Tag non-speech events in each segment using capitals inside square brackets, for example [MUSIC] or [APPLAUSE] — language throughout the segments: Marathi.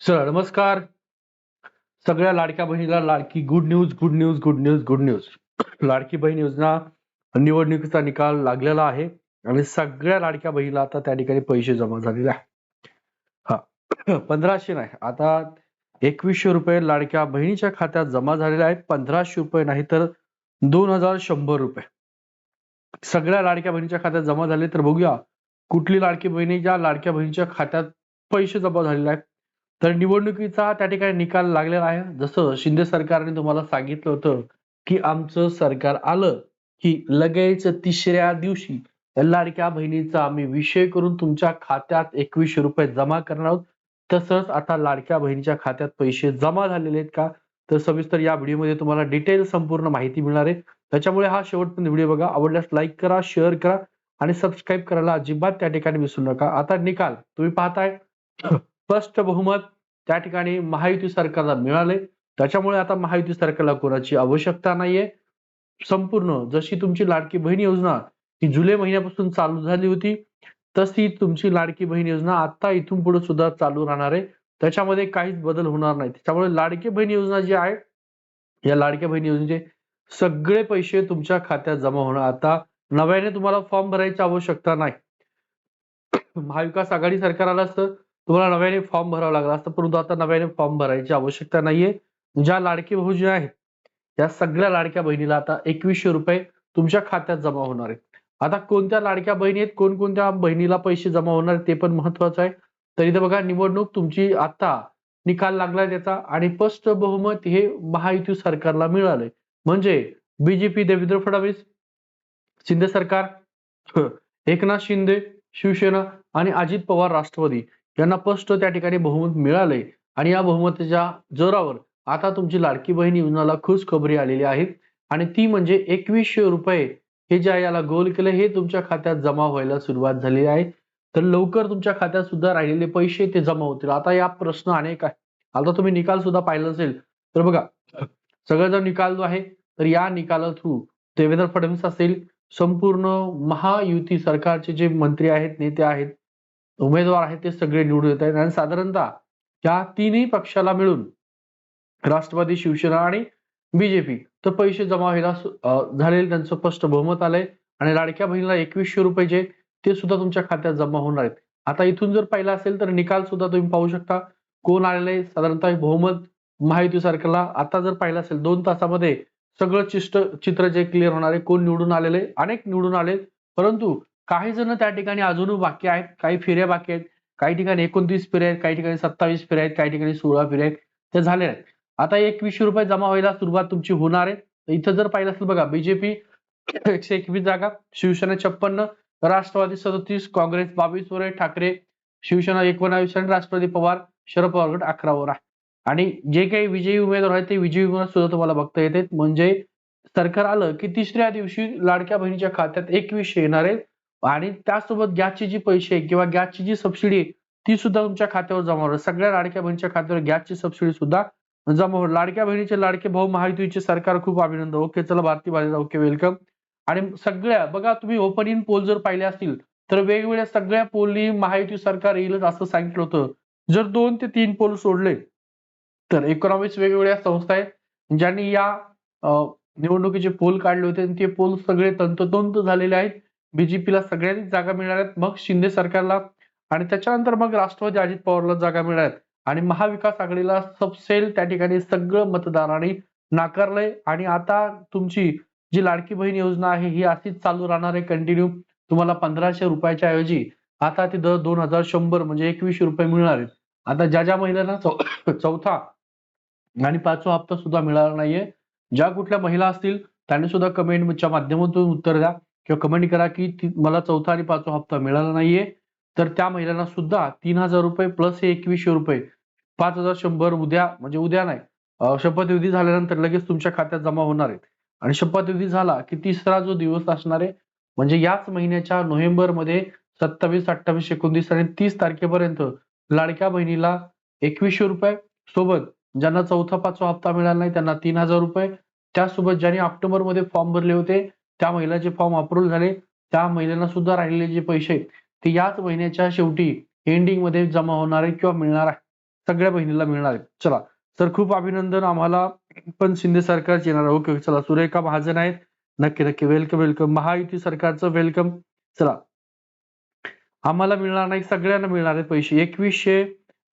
सर नमस्कार. सगळ्या लाडक्या बहिणीला लाडकी good news good news good news good news लाडकी बहीण योजना निवडणुकीचा निकाल लागलेला आहे आणि सगळ्या लाडक्या बहिणीला आता त्या ठिकाणी पैसे जमा झालेले आहे हा. पंधराशे नाही आता एकवीसशे रुपये लाडक्या बहिणीच्या खात्यात जमा झालेले आहेत. पंधराशे रुपये नाही तर दोन हजार शंभर रुपये. सगळ्या लाडक्या बहिणीच्या खात्यात जमा झाले तर बघूया कुठली लाडकी बहिणी ज्या लाडक्या बहिणीच्या खात्यात पैसे जमा झालेले आहेत. तर निवडणुकीचा त्या ठिकाणी निकाल लागलेला आहे. जसं शिंदे सरकारने तुम्हाला सांगितलं होतं की आमचं सरकार आलं की लगेच तिसऱ्या दिवशी या लाडक्या बहिणीचा आम्ही विषय करून तुमच्या खात्यात एकवीसशे रुपये जमा करणार आहोत. तसंच आता लाडक्या बहिणीच्या खात्यात पैसे जमा झालेले आहेत का? तर सविस्तर या व्हिडिओमध्ये तुम्हाला डिटेल संपूर्ण माहिती मिळणार आहे. त्याच्यामुळे हा शेवटपर्यंत व्हिडिओ बघा. आवडल्यास लाईक करा शेअर करा आणि सबस्क्राईब करायला अजिबात त्या ठिकाणी विसरू नका. आता निकाल. तुम्ही पाहताय. स्पष्ट बहुमत त्या ठिकाणी महायुती सरकारला मिळाले. त्याच्यामुळे आता महायुती सरकारला कोणाची आवश्यकता नाहीये. संपूर्ण जशी तुमची लाडकी बहीण योजना ही जुलै महिन्यापासून चालू झाली होती तशी तुमची लाडकी बहीण योजना आता इथून पुढे सुद्धा चालू राहणार आहे. त्याच्यामध्ये काहीच बदल होणार नाही. त्याच्यामुळे लाडकी बहीण योजना जी आहे या लाडक्या बहीण योजनेचे सगळे पैसे तुमच्या खात्यात जमा होणार. आता नव्याने तुम्हाला फॉर्म भरायची आवश्यकता नाही. महाविकास आघाडी सरकार आलं असतं तुम्हाला नव्याने फॉर्म भरावा लागला असतं परंतु आता नव्याने फॉर्म भरायची आवश्यकता नाहीये. ज्या लाडकी बहू आहेत त्या सगळ्या लाडक्या बहिणीला आता एकवीसशे रुपये तुमच्या खात्यात जमा होणार आहेत. आता कोणत्या लाडक्या बहिणी आहेत कोणकोणत्या बहिणीला पैसे जमा होणार ते पण महत्वाचं आहे. तर इथे बघा निवडणूक तुमची आता निकाल लागलाय त्याचा आणि स्पष्ट बहुमत हे महायुती सरकारला मिळालंय. म्हणजे बीजेपी देवेंद्र फडणवीस शिंदे सरकार एकनाथ शिंदे शिवसेना आणि अजित पवार राष्ट्रवादी. यांना स्पष्ट त्या ठिकाणी बहुमत मिळालंय. आणि या बहुमताच्या जोरावर आता तुमची लाडकी बहीण योजनाला खुश खबरी आलेली आहेत आणि ती म्हणजे एकवीसशे रुपये हे ज्या याला गोल केलं हे तुमच्या खात्यात जमा व्हायला सुरुवात झाली आहे. तर लवकर तुमच्या खात्यात सुद्धा राहिलेले पैसे ते जमा होतील. आता या प्रश्न अनेक आहे आता तुम्ही निकाल सुद्धा पाहिला असेल. तर बघा सगळा जो निकाल जो आहे. तर या निकाला थ्रू देवेंद्र फडणवीस असेल. संपूर्ण महायुती सरकारचे जे मंत्री आहेत नेते आहेत उमेदवार आहेत ते सगळे निवडून येत आहेत. आणि साधारणतः या तिन्ही पक्षाला मिळून राष्ट्रवादी शिवसेना आणि बीजेपी तर पैसे जमा व्हायला झालेले त्यांचं स्पष्ट बहुमत आलंय. आणि लाडक्या बहिणीला एकवीसशे रुपये जे ते सुद्धा तुमच्या खात्यात जमा होणार आहेत. आता इथून जर पाहिलं असेल तर निकाल सुद्धा तुम्ही पाहू शकता. कोण आलेलं आहे? साधारणतः बहुमत महायुती सरकारला आता जर पाहिलं असेल दोन तासामध्ये सगळं चिष्ट चित्र जे क्लिअर होणार आहे कोण निवडून आलेले अनेक निवडून आले परंतु काही जण त्या ठिकाणी अजूनही बाकी आहेत काही फेऱ्या बाकी आहेत काही ठिकाणी एकोणतीस फेऱ्या आहेत काही ठिकाणी सत्तावीस फेऱ्या आहेत काही ठिकाणी सोळा फेऱ्या आहेत ते झाले आहेत आता एकवीसशे रुपये जमा व्हायला सुरुवात तुमची होणार आहे. इथं जर पाहिलं असेल बघा बीजेपी [COUGHS] एकशे एकवीस जागा शिवसेना छप्पन्न राष्ट्रवादी सदतीस काँग्रेस बावीस वर आहे ठाकरे शिवसेना एकोणावीस आणि राष्ट्रवादी पवार शरद पवार गट अकरावर आहे. आणि जे काही विजयी उमेदवार आहेत ते विजयी उमेदवार सुद्धा तुम्हाला बघता येते म्हणजे सरकार आलं की तिसऱ्या दिवशी लाडक्या बहिणीच्या खात्यात एकवीसशे येणार आहेत. आणि त्यासोबत गॅसचे जी पैसे किंवा गॅसची जी सबसिडी ती सुद्धा तुमच्या खात्यावर जमा होणार. सगळ्या लाडक्या बहिणीच्या खात्यावर गॅसची सबसिडी सुद्धा जमा होणार. लाडक्या बहिणीचे लाडके भाऊ महायुतीचे सरकार खूप अभिनंदन. ओके चला भारती भाजपा ओके वेलकम आणि सगळ्या बघा तुम्ही ओपन इन पोल जर पाहिले असतील तर वेगवेगळ्या सगळ्या पोलनी महायुती सरकार येईलच असं सांगितलं होतं. जर दोन ते तीन पोल सोडले तर एकोणावीस वेगवेगळ्या संस्था आहेत ज्यांनी या निवडणुकीचे पोल काढले होते. आणि ते पोल सगळे तंतोतंत झालेले आहेत. बीजेपीला सगळ्यांनीच जागा मिळणार आहेत. मग शिंदे सरकारला आणि त्याच्यानंतर मग राष्ट्रवादी अजित पवारला जागा मिळणार आहेत. आणि महाविकास आघाडीला सबसेल त्या ठिकाणी सगळं मतदारांनी नाकारलंय. आणि आता तुमची जी लाडकी बहीण योजना आहे ही अशीच चालू राहणार आहे कंटिन्यू तुम्हाला पंधराशे रुपयाच्या ऐवजी आता ती दर दोन हजार शंभर म्हणजे एकवीसशे रुपये मिळणार आहेत. आता ज्या ज्या महिलांना [COUGHS] चौथा आणि पाचवा हप्ता सुद्धा मिळाला नाहीये. ज्या कुठल्या महिला असतील त्यांनी सुद्धा कमेंटच्या माध्यमातून उत्तर द्या. किंवा कमेंट करा की मला चौथा आणि पाचवा हप्ता मिळाला नाहीये तर त्या महिलांना सुद्धा तीन हजार रुपये प्लस हे एकवीसशे रुपये पाच हजार शंभर उद्या म्हणजे उद्या नाही शपथविधी झाल्यानंतर लगेच तुमच्या खात्यात जमा होणार आहेत. आणि शपथविधी झाला की तिसरा जो दिवस असणार आहे म्हणजे याच महिन्याच्या नोव्हेंबरमध्ये सत्तावीस अठ्ठावीस एकोणतीस आणि तीस तारखेपर्यंत लाडक्या बहिणीला एकवीसशे रुपये सोबत ज्यांना चौथा पाचवा हप्ता मिळाला नाही त्यांना तीन हजार रुपये. त्यासोबत ज्यांनी ऑक्टोबरमध्ये फॉर्म भरले होते त्या महिलाचे फॉर्म अप्रूव्ह झाले. त्या महिलांना सुद्धा राहिलेले जे पैसे ते याच महिन्याच्या शेवटी एंडिंगमध्ये जमा होणार आहे किंवा मिळणार आहे सगळ्या बहिणीला मिळणार आहे चला सर खूप अभिनंदन आम्हाला. पण शिंदे सरकारचे येणार ओके चला सुरेखा महाजन आहेत. नक्की नक्की वेलकम वेलकम महायुती सरकारचं वेलकम चला. आम्हाला मिळणार नाही सगळ्यांना मिळणार आहेत पैसे. एकवीसशे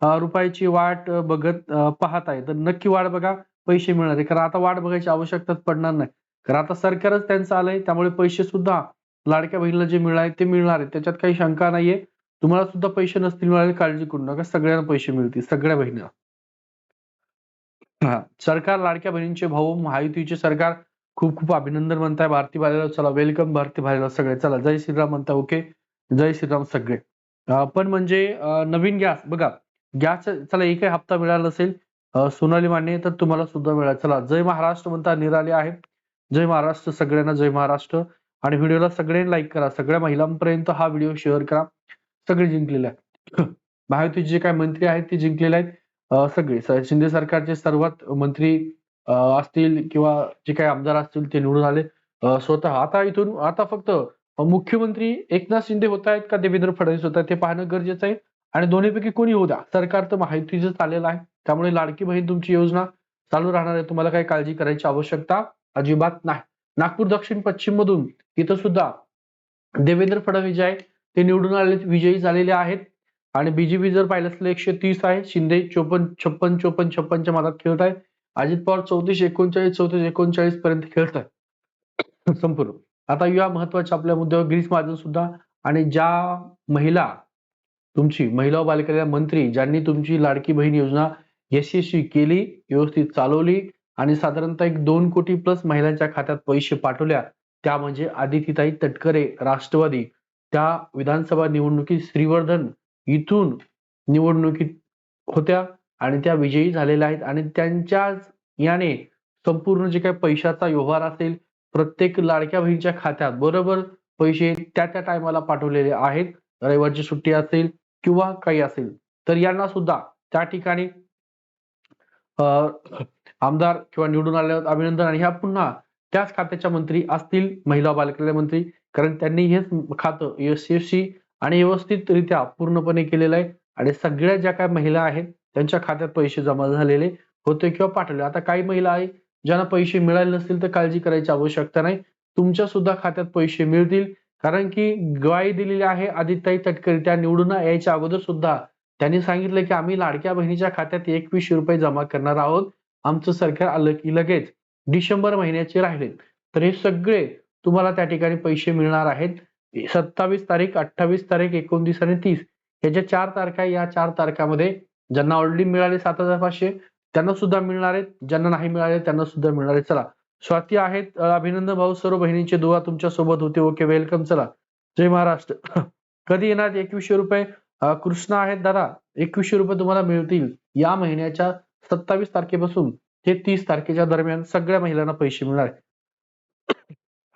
रुपयाची वाट बघत पाहत आहे. तर नक्की वाट बघा पैसे मिळणार आहे कारण आता वाट बघायची आवश्यकताच पडणार नाही. कारण आता सरकारच त्यांचं आलंय त्यामुळे पैसे सुद्धा लाडक्या बहिणीला जे मिळणार ते मिळणार आहे त्याच्यात काही शंका नाहीये. तुम्हाला सुद्धा पैसे नसतील मिळाले काळजी करू नका. सगळ्यांना पैसे मिळतील सगळ्या बहिणीला. हा सरकार लाडक्या बहिणींचे भाऊ महायुतीचे सरकार खूप खूप अभिनंदन म्हणताय. भारती भालेला चला वेलकम भारती भालेला सगळे. चला जय श्रीराम म्हणताय ओके जय श्रीराम सगळे. पण म्हणजे नवीन गॅस बघा गॅस चला एकही हप्ता मिळाला नसेल सोनाली मान्य तर तुम्हाला सुद्धा मिळाला. चला जय महाराष्ट्र म्हणता निराले आहे. जय महाराष्ट्र सगळ्यांना जय महाराष्ट्र. आणि व्हिडिओला सगळ्यांनी लाईक करा. सगळ्या महिलांपर्यंत हा व्हिडिओ शेअर करा. सगळे जिंकलेले आहेत. महायुतीचे जे काही मंत्री आहेत ते जिंकलेले आहेत. सगळे. शिंदे सरकारचे सर्वात मंत्री असतील किंवा जे काही आमदार असतील ते निवडून आले. स्वतः. आता इथून आता फक्त मुख्यमंत्री एकनाथ शिंदे होत आहेत का देवेंद्र फडणवीस होत आहेत ते पाहणं गरजेचं आहे. आणि दोन्हीपैकी कोणी होऊ द्या. सरकार तर माहितीच आलेलं आहे. त्यामुळे लाडकी बहीण तुमची योजना चालू राहणार आहे. तुम्हाला काही काळजी करायची आवश्यकता अजिबात नाही. नागपूर दक्षिण पश्चिम मधून तिथं सुद्धा देवेंद्र फडणवीस जे आहे. ते निवडून आले विजयी झालेले आहेत. आणि बीजेपी जर पाहिलं असलं एकशे तीस आहे. शिंदे चोपन्न छप्पन चोपन्न छप्पनच्या मधात खेळत आहे. अजित पवार चौतीस एकोणचाळीस चौतीस एकोणचाळीस पर्यंत खेळत आहे. संपूर्ण. आता या महत्त्वाच्या आपल्या मुद्द्यावर ग्रीस महाजन सुद्धा आणि ज्या महिला तुमची महिला व मंत्री ज्यांनी तुमची लाडकी बहीण योजना यशस्वी केली व्यवस्थित चालवली आणि साधारणतः एक दोन कोटी प्लस महिलांच्या खात्यात पैसे पाठवल्या. त्या म्हणजे आदितीताई तटकरे राष्ट्रवादी. त्या विधानसभा निवडणुकीत श्रीवर्धन इथून निवडणुकीत होत्या आणि त्या विजयी झालेल्या आहेत. आणि त्यांच्याच याने संपूर्ण जे काही पैशाचा व्यवहार असेल प्रत्येक लाडक्या बहिणीच्या खात्यात बरोबर पैसे त्या त्या टायमाला पाठवलेले आहेत. रविवारची सुट्टी असेल किंवा काही असेल तर यांना सुद्धा त्या ठिकाणी अं, आमदार किंवा निवडून आल्यावर अभिनंदन आणि ह्या पुन्हा त्याच खात्याच्या मंत्री असतील महिला बालकल्याण मंत्री. कारण त्यांनी हेच खातं यशस्वी आणि व्यवस्थितरित्या पूर्णपणे केलेलं आहे. आणि सगळ्या ज्या काही महिला आहेत त्यांच्या खात्यात पैसे जमा झालेले होते किंवा पाठवले. आता काही महिला आहे ज्यांना पैसे मिळाले नसतील तर काळजी करायची आवश्यकता नाही. तुमच्या सुद्धा खात्यात पैसे मिळतील. कारण की ग्वाही दिलेली आहे आदित्यताई तटकरी त्या निवडून यायच्या अगोदर सुद्धा त्यांनी सांगितलं की आम्ही लाडक्या बहिणीच्या खात्यात एकवीसशे रुपये जमा करणार आहोत. आमचं सरकार आलं की लगेच डिसेंबर महिन्याचे राहिले तर हे सगळे तुम्हाला त्या ठिकाणी पैसे मिळणार आहेत. सत्तावीस तारीख अठ्ठावीस तारीख एकोणतीस आणि तीस ह्याच्या ज्या चार तारखा या चार तारखामध्ये ज्यांना ऑलरेडी मिळाले सात हजार पाचशे त्यांना सुद्धा मिळणार आहेत. ज्यांना नाही मिळाले त्यांना सुद्धा मिळणार आहे चला. स्वाती आहेत. अभिनंदन भाऊ सर्व बहिणींचे दुवा तुमच्यासोबत होते. Okay welcome. चला. जय महाराष्ट्र. [LAUGHS] कधी येणार? एकवीसशे रुपये. कृष्ण कृष्णा आहेत दादा. एकवीसशे रुपये तुम्हाला मिळतील. या महिन्याच्या सत्तावीस तारखेपासून ते तीस तारखेच्या दरम्यान सगळ्या महिलांना पैसे मिळणार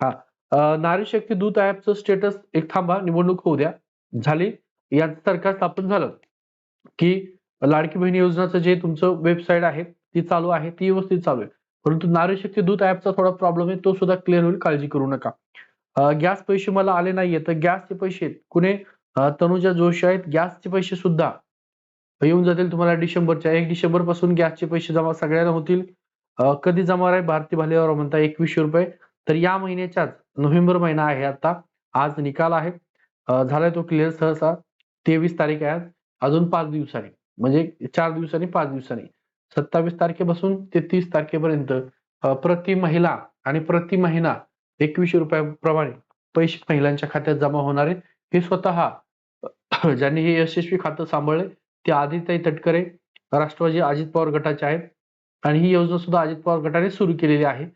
हा नारी शक्ती दूत ऍपचं स्टेटस एक थांबा निवडणूक होऊ द्या. झाली. याचं सरकार स्थापन झालं की लाडकी बहिणी योजनाचं जे तुमचं वेबसाईट आहे ती चालू आहे ती व्यवस्थित चालू आहे. परंतु नारी शक्ती दूत ऍपचा थोडा प्रॉब्लेम आहे तो सुद्धा क्लिअर होईल काळजी करू नका. गॅस पैसे मला आले नाहीये तर गॅसचे पैसे आहेत. कुणी? तनुजा जोशी आहेत गॅसचे पैसे सुद्धा येऊन जातील तुम्हाला डिसेंबरच्या एक डिसेंबरपासून गॅसचे पैसे जमा सगळ्यांना होतील. कधी जमा आहे? भारती भालेवर म्हणता एकवीसशे रुपये. तर या महिन्याच्याच नोव्हेंबर महिना आहे आता. आज निकाल आहे. झालाय तो क्लिअर सहसा. तेवीस तारीख आहे अजून पाच दिवसांनी. म्हणजे चार दिवसांनी पाच दिवसांनी. सत्तावीस तारखेपासून ते तीस तारखेपर्यंत प्रति महिला आणि प्रति महिना एकवीसशे रुपयाप्रमाणे पैसे महिलांच्या खात्यात जमा होणार हे स्वतः ज्यांनी हे यशस्वी खातं सांभाळले ते आदित्य तटकरे राष्ट्रवादी अजित पवार गटाचे आहेत. आणि ही योजना सुद्धा अजित पवार गटाने सुरू केलेली आहे.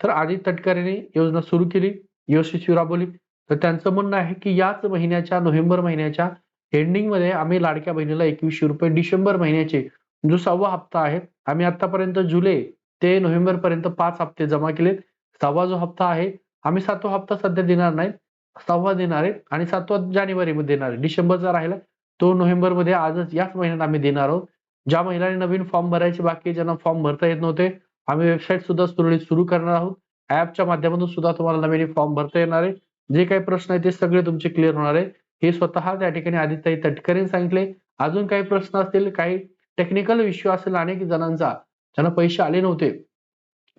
तर आदित्य तटकरेने योजना सुरू केली. यशस्वी राबवली तर त्यांचं म्हणणं आहे की याच महिन्याच्या नोव्हेंबर महिन्याच्या एंडिंगमध्ये आम्ही लाडक्या बहिणीला एकवीसशे रुपये डिसेंबर महिन्याचे जो सहावा हप्ता आहे आम्ही आतापर्यंत जुलै ते नोव्हेंबर पर्यंत पाच हप्ते जमा केलेत सहावा जो हप्ता आहे आम्ही सातवा हप्ता सध्या देणार नाही. सहावा देणार आहे आणि सातवा जानेवारीमध्ये देणार आहे. डिसेंबरचा राहिला. तो नोव्हेंबरमध्ये आजच याच महिन्यात आम्ही देणार आहोत. ज्या महिलांनी नवीन फॉर्म भरायचे बाकी आहे, ज्यांना फॉर्म भरता येत नव्हते आम्ही वेबसाईट सुद्धा सुरळीत सुरू करणार आहोत. ऍपच्या माध्यमातून सुद्धा तुम्हाला नवीन फॉर्म भरता येणार आहे. जे काही प्रश्न आहेत ते सगळे तुमचे क्लिअर होणार आहे. हे स्वतः त्या ठिकाणी आदित्य तटकरे सांगितले. अजून काही प्रश्न असतील काही टेक्निकल इश्यू असेल अनेक जणांचा त्यांना पैसे आले नव्हते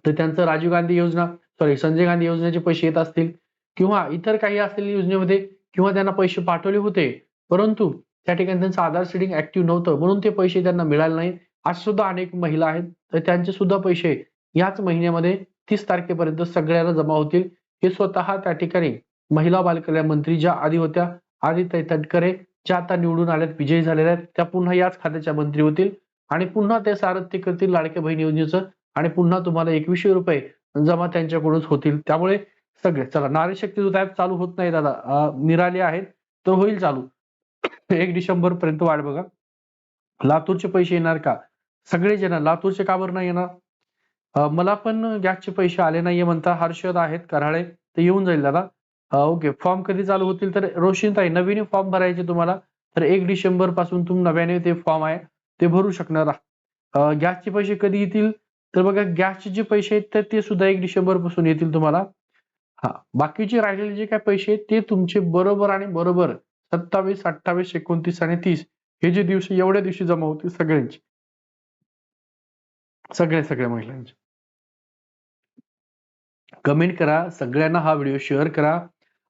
तर त्यांचं राजीव गांधी योजना सॉरी संजय गांधी योजनेचे पैसे येत असतील किंवा इतर काही असलेल्या योजनेमध्ये किंवा त्यांना पैसे पाठवले होते परंतु त्या ठिकाणी त्यांचं आधार सीडिंग ऍक्टिव्ह नव्हतं. म्हणून ते पैसे त्यांना मिळाले नाही आज सुद्धा अनेक महिला आहेत. तर त्यांचे सुद्धा पैसे याच महिन्यामध्ये तीस तारखेपर्यंत सगळ्यांना जमा होतील. हे स्वतः त्या ठिकाणी महिला बालकल्याण मंत्री ज्या आधी होत्या आदित्य तटकरे ज्या आता निवडून आल्यात विजयी झालेल्या आहेत त्या पुन्हा याच खात्याच्या मंत्री होतील. आणि पुन्हा ते सारथ्य करतील लाडक्या बहीण योजनेचं. आणि पुन्हा तुम्हाला एकवीसशे रुपये जमा त्यांच्याकडूनच होतील. त्यामुळे सगळे चला नारी शक्ती जो ऍप चालू होत नाही दादा. निराले आहेत तर होईल चालू. एक डिसेंबर पर्यंत वाट बघा. लातूरचे पैसे येणार का? सगळे जण लातूरचे का बरं नाही येणार? मला पण गॅसचे पैसे आले नाहीये म्हणता हर्षद आहेत कराळे. ते येऊन जाईल दादा. ओके. फॉर्म कधी चालू होतील? तर रोशनताई नवीन फॉर्म भरायचे तुम्हाला. तर एक डिसेंबरपासून तुम्ही नव्याने ते फॉर्म आहे. ते भरू शकणार आहात. गॅसचे पैसे कधी येतील? तर बघा गॅसचे जे पैसे आहेत तर ते सुद्धा एक डिसेंबरपासून येतील तुम्हाला. हा बाकीचे राहिलेले जे काय पैसे आहेत ते तुमचे बरोबर आणि बरोबर सत्तावीस अठ्ठावीस एकोणतीस आणि तीस हे जे दिवशी एवढ्या दिवशी जमा होतील सगळ्यांची. सगळ्या सगळ्या महिलांचे. कमेंट करा सगळ्यांना हा व्हिडिओ शेअर करा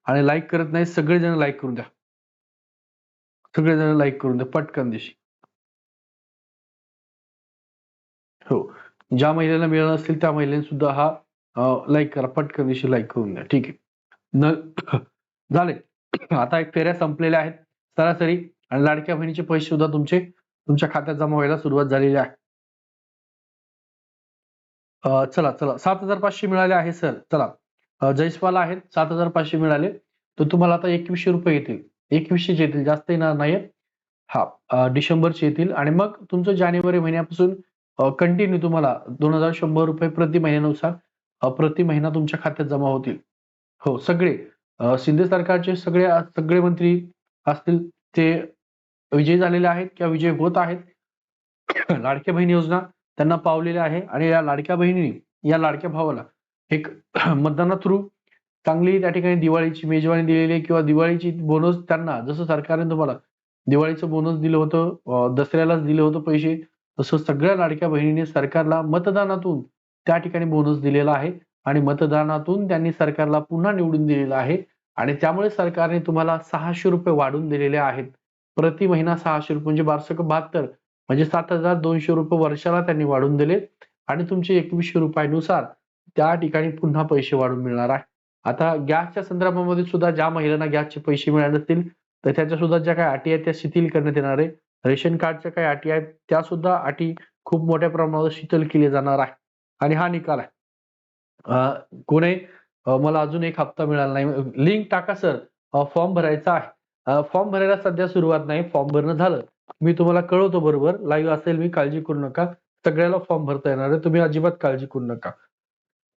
आणि लाईक करत नाही सगळेजण लाईक करून द्या. सगळेजण लाईक करून द्या पटकन दिशी. हो ज्या महिलेला मिळणार असेल त्या महिलांनी सुद्धा हा लाईक करा पटकन दिशी लाईक करून द्या. ठीक आहे. न [COUGHS] झाले. [CLEARS THROAT] आता एक फेऱ्या संपलेल्या आहेत. सरासरी आणि लाडक्या बहिणीचे पैसे सुद्धा तुमचे तुमच्या खात्यात जमा व्हायला सुरुवात झालेली आहे. चला चला. सात हजार पाचशे मिळाले आहे सर. चला. जयस्वाला आहेत. सात हजार पाचशे मिळाले. तर तुम्हाला आता एकवीसशे रुपये येतील. एकवीसशेच येतील. जास्त येणार नाहीत हा डिसेंबरचे येतील. आणि मग तुमचं जानेवारी महिन्यापासून कंटिन्यू तुम्हाला दोन हजार शंभर रुपये प्रति महिन्यानुसार प्रति महिना तुमच्या खात्यात जमा होतील. हो सगळे. अं, शिंदे सरकारचे सगळे सगळे मंत्री असतील ते विजयी झालेले आहेत किंवा विजय होत आहेत. [COUGHS] लाडक्या बहीण योजना त्यांना पावलेल्या आहे आणि या लाडक्या बहिणीने या लाडक्या भावाला एक [COUGHS] मतदाना थ्रू चांगली त्या ठिकाणी दिवाळीची मेजवानी दिलेली आहे किंवा दिवाळीची बोनस त्यांना जसं सरकारने तुम्हाला दिवाळीचं बोनस दिलं होतं दसऱ्यालाच दिलं होतं पैसे तसं सगळ्या लाडक्या बहिणीने सरकारला मतदानातून त्या ठिकाणी बोनस दिलेला आहे. आणि मतदानातून त्यांनी सरकारला पुन्हा निवडून दिलेलं आहे. आणि त्यामुळे सरकारने तुम्हाला सहाशे रुपये वाढून दिलेले आहेत. प्रति महिना सहाशे रुपये म्हणजे बारशे बहात्तर म्हणजे सात हजार दोनशे रुपये वर्षाला त्यांनी वाढून दिले. आणि तुमचे एकवीसशे रुपयानुसार त्या ठिकाणी पुन्हा पैसे वाढून मिळणार आहे. आता गॅसच्या संदर्भामध्ये सुद्धा ज्या महिलांना गॅसचे पैसे मिळाले असतील तर त्याच्या सुद्धा ज्या काही अटी आहेत त्या शिथिल करण्यात येणार आहे. रेशन कार्डच्या काही अटी आहेत त्या सुद्धा अटी खूप मोठ्या प्रमाणावर शिथिल केली जाणार आहे. आणि हा निकाल आहे. कोणी मला अजून एक हप्ता मिळाला नाही. लिंक टाका सर. फॉर्म भरायचा आहे. फॉर्म भरायला सध्या सुरुवात नाही. फॉर्म भरणं झालं. मी तुम्हाला कळवतो बरोबर. लाईव्ह असेल मी काळजी करू नका. सगळ्याला फॉर्म भरता येणार आहे. तुम्ही अजिबात काळजी करू नका.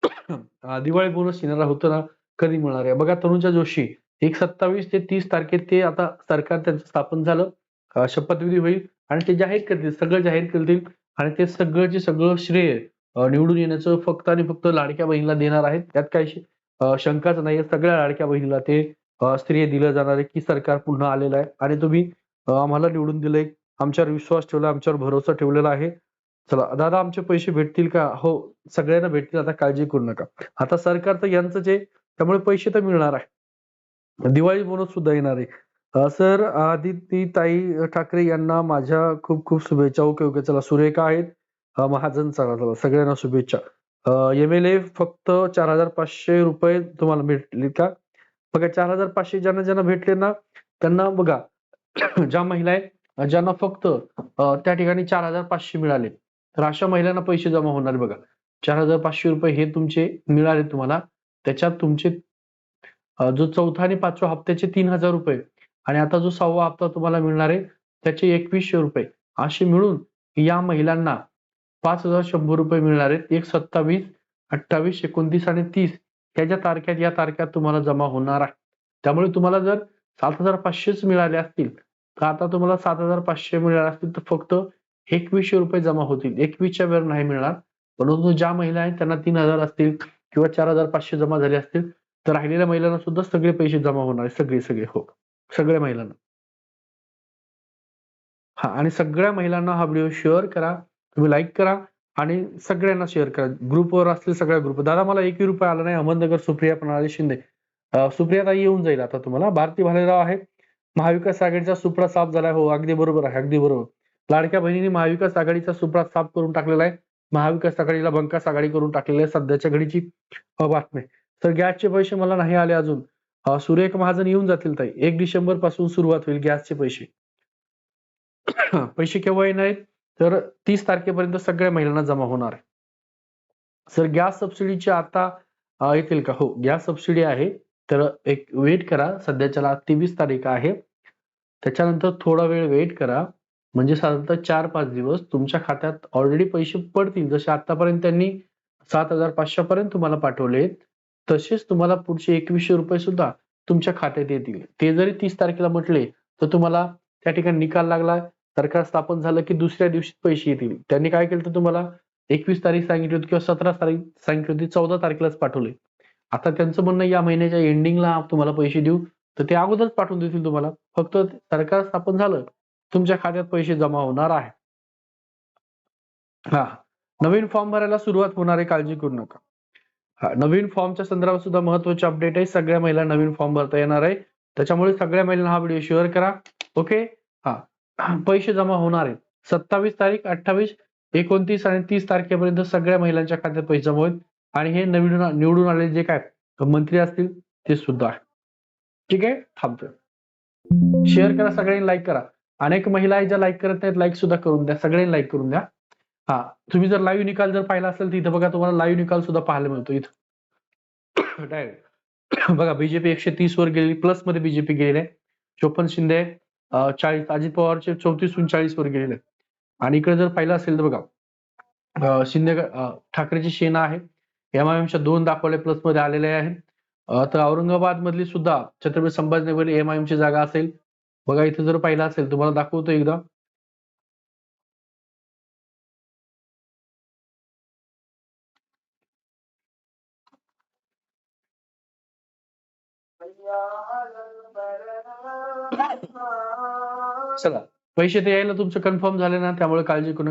[CLEARS THROAT] दिवाळी बोनस येणारा होतो ना? कधी मिळणार आहे? बघा तरुणच्या जोशी. एक सत्तावीस ते तीस तारखेत ते आता सरकार त्यांचं स्थापन झालं. शपथविधी होईल. आणि ते जाहीर करतील. सगळं जाहीर करतील. आणि ते सगळंचे सगळं श्रेय निवडून येण्याचं फक्त आणि फक्त लाडक्या बहिणीला देणार आहेत. त्यात काही शंकाच नाही सगळ्या लाडक्या बहिणीला ते अं, दिलं जाणार आहे की सरकार पुन्हा आलेलं आहे. आणि तुम्ही आम्हाला निवडून दिलंय. आमच्यावर विश्वास ठेवला. आमच्यावर भरोसा ठेवलेला आहे. चला दादा आमचे पैसे भेटतील का? हो सगळ्यांना भेटतील. आता काळजी करू नका. आता सरकार तर यांचं जे त्यामुळे पैसे तर मिळणार आहे. दिवाळी बोनस सुद्धा येणार आहे. सर आदिती ताई ठाकरे यांना माझ्या खूप खूप शुभेच्छा. Okay okay. चला सुरेखा आहेत. महाजन चला चला. सगळ्यांना शुभेच्छा. एम एल ए फक्त चार हजार पाचशे रुपये तुम्हाला भेटले का? बघा चार हजार पाचशे ज्यांना ज्यांना भेटले ना त्यांना बघा ज्या महिला आहेत ज्यांना फक्त त्या ठिकाणी चार हजार पाचशे मिळाले. तर अशा महिलांना पैसे जमा होणार बघा. चार हजार पाचशे रुपये हे तुमचे मिळाले तुम्हाला. त्याच्यात तुमचे जो चौथा आणि पाचवा हप्त्याचे तीन हजार रुपये आणि आता जो सहावा हप्ता तुम्हाला मिळणार आहे त्याचे एकवीसशे रुपये. असे मिळून या महिलांना पाच हजार शंभर रुपये मिळणार आहेत. एक सत्तावीस अठ्ठावीस एकोणतीस आणि तीस ह्या ज्या तारख्यात या तारख्यात तुम्हाला जमा होणार आहे. त्यामुळे तुम्हाला जर सात हजार पाचशेच मिळाले असतील तर आता तुम्हाला सात हजार पाचशे मिळाले असतील तर फक्त एकवीसशे रुपये जमा होतील. एकवीसच्या वेळ नाही मिळणार. परंतु ज्या महिला आहेत त्यांना तीन हजार असतील किंवा चार हजार पाचशे जमा झाले असतील तर राहिलेल्या महिलांना सुद्धा सगळे पैसे जमा होणार सगळे सगळे हो. सगळ्या महिलांना. हा आणि सगळ्या महिलांना हा व्हिडिओ शेअर करा. तुम्ही लाईक करा आणि सगळ्यांना शेअर करा. ग्रुपवर असतील सगळ्या ग्रुप दादा मला एकही रुपये आला नाही. अहमदनगर सुप्रिया प्रणाली शिंदे. सुप्रिया ताई येऊन जाईल आता तुम्हाला. भारती भालेराव आहे महाविकास आघाडीचा सुपडा साफ झालाय हो अगदी बरोबर आहे. अगदी बरोबर. लाडक्या बहिणीने महाविकास आघाडीचा सुपडा साफ करून टाकलेला आहे. महाविकास आघाडीला बंकास आघाडी करून टाकलेली आहे. सध्याच्या घडीची बातमी. तर गॅसचे पैसे मला नाही आले अजून. अं, सुरेख महाजन येऊन जातील ताई. एक डिसेंबरपासून सुरुवात होईल गॅसचे पैसे. [COUGHS] पैसे केव्हा येणार आहेत तर तीस तारखेपर्यंत सगळ्या महिलांना जमा होणार आहे. सर गॅस सबसिडीची आता येतील का? हो गॅस सबसिडी आहे. तर एक वेट करा. सध्याच्याला तेवीस तारीख आहे. त्याच्यानंतर थोडा वेळ वेट करा. म्हणजे साधारणतः चार पाच दिवस. तुमच्या खात्यात ऑलरेडी पैसे पडतील. जसे आतापर्यंत त्यांनी सात हजार पाचशे पर्यंत तुम्हाला पाठवले तसेच तुम्हाला पुढचे एकवीसशे रुपये सुद्धा तुमच्या खात्यात येतील. ते जरी तीस तारखेला म्हटले तर तुम्हाला त्या ठिकाणी निकाल लागला. सरकार स्थापन झालं की दुसऱ्या दिवशी पैसे येतील. त्यांनी काय केलं तर तुम्हाला? एकवीस तारीख सांगितली होती किंवा सतरा तारीख सांगितली होती चौदा तारखेलाच पाठवले. आता त्यांचं म्हणणं या महिन्याच्या एंडिंगला तुम्हाला पैसे देऊ तर ते अगोदरच पाठवून देतील तुम्हाला. फक्त सरकार स्थापन झालं तुमच्या खात्यात पैसे जमा होणार आहे हा. नवीन फॉर्म भरायला सुरुवात होणार आहे काळजी करू नका. हा नवीन फॉर्मच्या संदर्भात सुद्धा महत्त्वाचे अपडेट आहे. सगळ्या महिला नवीन फॉर्म भरता येणार आहे. त्याच्यामुळे सगळ्या महिलांना हा व्हिडिओ शेअर करा. ओके? हा. पैसे जमा होणार आहेत. सत्तावीस तारीख अठ्ठावीस एकोणतीस आणि तीस तारखेपर्यंत सगळ्या महिलांच्या खात्यात पैसे जमा होईल. आणि हे नवीन निवडून आलेले जे काय मंत्री असतील ते सुद्धा आहे. ठीक आहे? थांबतोय. शेअर करा सगळ्यांनी लाईक करा. अनेक महिला आहेत ज्या लाईक करत नाहीत लाईक सुद्धा करून द्या. सगळ्यांनी लाईक करून द्या. हा तुम्ही जर लाईव्ह निकाल जर पाहिला असेल तर इथं बघा तुम्हाला लाईव्ह निकाल सुद्धा पाहायला मिळतो इथं. [COUGHS] डायरेक्ट [COUGHS] बघा बीजेपी एकशे तीस वर गेलेली प्लसमध्ये बीजेपी गेलेली. आहे चोपन्न शिंदे चाळीस अजित पवारचे चौतीस चाळीस वर गेलेले आणि इकडे जर पाहिलं असेल तर बघा शिंदे ठाकरेची सेना आहे. एमआयएमच्या दोन दाखवले प्लसमध्ये आलेले आहेत. तर औरंगाबाद मधली सुद्धा छत्रपती संभाजीनगर एमआयएमची जागा असेल. बघा इथे जर पाहिलं असेल तुम्हाला दाखवतो एकदा. चला. पैसे ते यायला तुमचं कन्फर्म झाले ना त्यामुळे काळजी करू नका.